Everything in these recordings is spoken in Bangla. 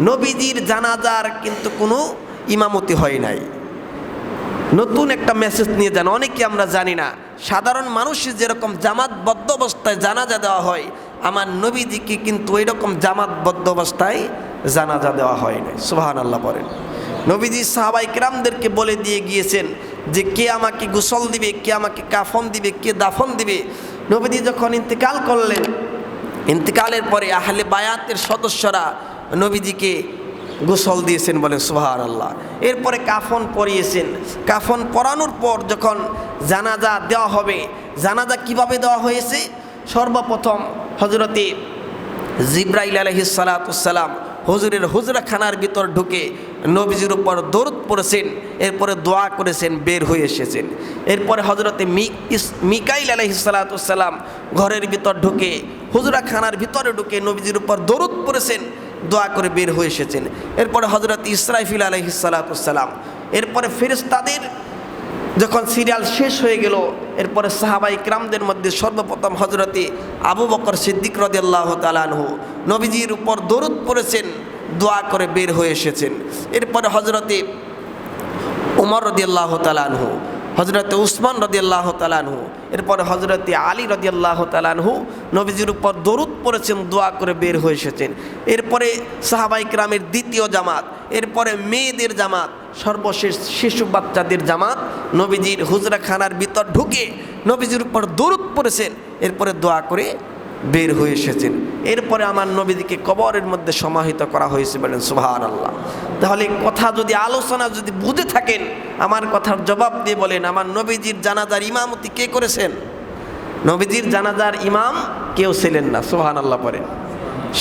নবীজির জানাজার কিন্তু কোনো ইমামতি হয় নাই। নতুন একটা মেসেজ নিয়ে যান অনেকে আমরা জানি না, সাধারণ মানুষের যেরকম জামাতবদ্ধ অবস্থায় জানাজা দেওয়া হয়, আমার নবীজিকে কিন্তু ওই রকম জামাতবদ্ধ অবস্থায় জানাজা দেওয়া হয় নাই। সুবাহান আল্লাহ বলেন। নবীজি সাহাবাই কিরামদেরকে বলে দিয়ে গিয়েছেন যে, কে আমাকে গোসল দিবে, কে আমাকে কাফন দিবে, কে দাফন দিবে? নবীজি যখন ইন্তেকাল করলেন, ইন্তেকালের পরে আহলে বায়াতের সদস্যরা নবীজিকে গোসল দিয়েছেন বলে সুহার আল্লাহ এরপরে কাফন পরিয়েছেন। কাফন পরানোর পর যখন জানাজা দেওয়া হবে, জানাজা কীভাবে দেওয়া হয়েছে? সর্বপ্রথম হজরতে জিব্রাইল আলহিসালাতুসাল্লাম হুজুরের হুজরাখানার ভিতর ঢুকে নবীজির উপর দৌড় পড়েছেন, এরপরে দোয়া করেছেন, বের হয়ে এসেছেন। এরপরে হজরতে মিকাইল আলহিসালাতুসাল্লাম ঘরের ভিতর ঢুকে হুজরাখানার ভিতরে ঢুকে নবীজির উপর দৌড় পড়েছেন দোয়া করে বের হয়ে এসেছেন। এরপরে হজরত ইসরাইফিল আলহিসালাতুসাল্লাম এরপরে ফেরেস্তাদের যখন সিরিয়াল শেষ হয়ে গেল, এরপরে সাহাবাই ক্রামদের মধ্যে সর্বপ্রথম হজরতে আবু বকর সিদ্দিক রদিয়াল্লাহ তালানহু নবীজির উপর দরুদ পড়েছেন, দোয়া করে বের হয়ে এসেছেন। এরপরে হজরতে উমর রদিয়াল্লাহ তালানহু হজরতে উসমান রদিয়াল্লাহ তালানহু এরপরে হজরতে আলী রদিয়াল্লাহ তালানহু নবীজির উপর দরুদ পড়েছেন, দোয়া করে বের হয়ে এসেছেন। এরপরে সাহাবাই ক্রামের দ্বিতীয় জামাত, এরপরে মেয়েদের জামাত, সর্বশেষ শিশু বাচ্চাদের জামাত নবীজির হুজরাখানার ভিতর ঢুকে নবীজির উপর দরুদ পড়েছেন। এরপরে দোয়া করে বের হয়ে এসেছেন। এরপরে আমার নবীদিকে কবরের মধ্যে সমাহিত করা হয়েছে বলেন সুভার আল্লাহ তাহলে কথা যদি, আলোচনা যদি বুঝে থাকেন, আমার কথার জবাব দিয়ে বলেন, আমার নবীজির জানাজার ইমামতি কে করেছেন? নবীজির জানাজার ইমাম কেউ ছিলেন না সুহান আল্লাহ পরে।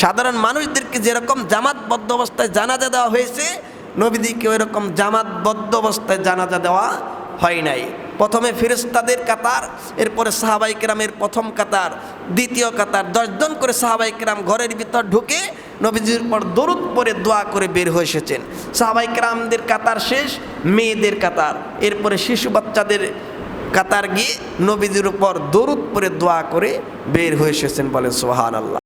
সাধারণ মানুষদেরকে যেরকম জামাতবদ্ধ অবস্থায় জানাজা দেওয়া হয়েছে নবীদিকে ওই রকম জামাতবদ্ধ অবস্থায় জানাজা দেওয়া হয় নাই। প্রথমে ফেরেস্তাদের কাতার, এরপরে সাহাবাই কেরামের প্রথম কাতার, দ্বিতীয় কাতার। দশজন করে সাহাবাই কেরাম ঘরের ভিতর ঢুকে নবীজির পর দরুদ পরে দোয়া করে বের হয়ে এসেছেন। সাহাবাই কেরামদের কাতার শেষ, মেয়েদের কাতার। এরপরে শিশু বাচ্চাদের কাতার গিয়ে নবীজির উপর দরুদ পরে দোয়া করে বের হয়ে এসেছেন বলে সোহান আল্লাহ